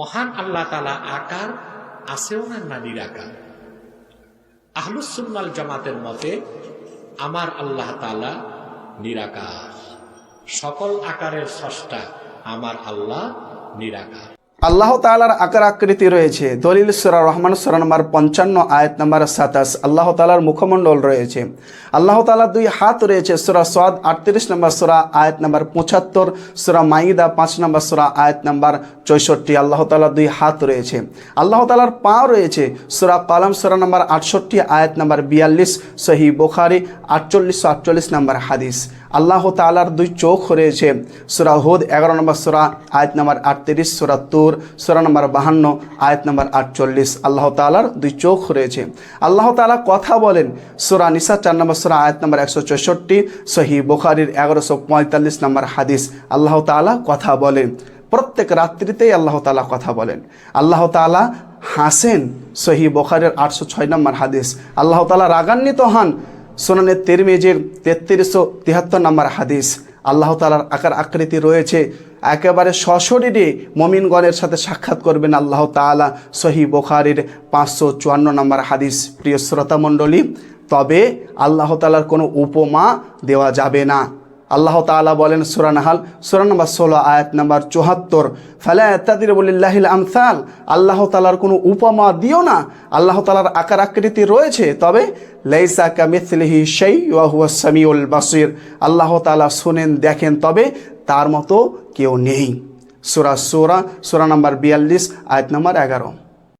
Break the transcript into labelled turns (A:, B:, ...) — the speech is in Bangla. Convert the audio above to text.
A: মহান আল্লাহ তালা আকার, আছেও না না নিরাকার আহলুসুল্লাল জামাতের মতে, আমার আল্লাহ তালা নিরাকার। সকল আকারের সষ্টা আমার আল্লাহ নিরাকার।
B: আল্লাহ তালার আকার আকৃতি রয়েছে। দলিল সুরা রহমান, সুরা নম্বর পঞ্চান্ন, আয়াত নম্বর সাতাশ। আল্লাহ তালার মুখমণ্ডল রয়েছে। আল্লাহ তালার দুই হাত রয়েছে, সুরা সদ আটত্রিশ নম্বর সুরা, আয়াত নম্বর পঁচাত্তর, সুরা মাইদা পাঁচ নম্বর সুরা, আয়াত নম্বর চৌষট্টি। আল্লাহ তালার দুই হাত রয়েছে। আল্লাহ তালার পা রয়েছে, সুরা কালাম, সুরা নম্বর আটষট্টি, আয়াত নম্বর বিয়াল্লিশ সহি বোখারি আটচল্লিশশো আটচল্লিশ নম্বর হাদিস। আল্লাহ তালার দুই চোখ রয়েছে, সুরা হুদ এগারো নম্বর সুরা, আয়াত নম্বর আটত্রিশ, সুরা তুর। সুরা নম্বর বাহান্ন, আয়াত নম্বর আটচল্লিশ। আল্লাহ তালার দুই চোখ রয়েছে। আল্লাহ তালা কথা বলেন সুরা নিসা চার নম্বর সুরা, আয়াত নম্বর একশো চৌষট্টি সহি বোখারির এগারোশো পঁয়তাল্লিশ নম্বর হাদিস। আল্লাহ তালা কথা বলেন। প্রত্যেক রাত্রিতেই আল্লাহ তালা কথা বলেন। আল্লাহ তালা হাসেন সহি বোখারের আটশো ছয় নম্বর হাদিস। আল্লাহ তালা রাগান্বিত হন সোনানের তেরমেজের তেত্রিশশো তিয়াত্তর নম্বর হাদিস। আল্লাহ তালার আকার আকৃতি রয়েছে। একেবারে সশরীরে মমিনগণের সাথে সাক্ষাৎ করবেন আল্লাহ তালা সহি বোখারির পাঁচশো চুয়ান্ন নম্বর হাদিস। প্রিয় শ্রোতা মণ্ডলী তবে আল্লাহ তালার কোনো উপমা দেওয়া যাবে না। আল্লাহ তাআলা বলেন সুরা নাহাল, সুরা নম্বর ষোলো, আয়াত নম্বর চুহাত্তর ফালা তাদির বলিল্লাহিল আমসাল। আল্লাহ তালার কোনো উপমা দিও না। আল্লাহ তালার আকার আকৃতি রয়েছে, তবে লাইসা কামিথলিহি সেই ওয়াহুয়া সামিউল বাসির। আল্লাহ তালা শোনেন, দেখেন, তবে তার মতো কেউ নেই। সুরা সুরা সুরা নম্বর বিয়াল্লিশ, আয়াত নম্বর এগারো।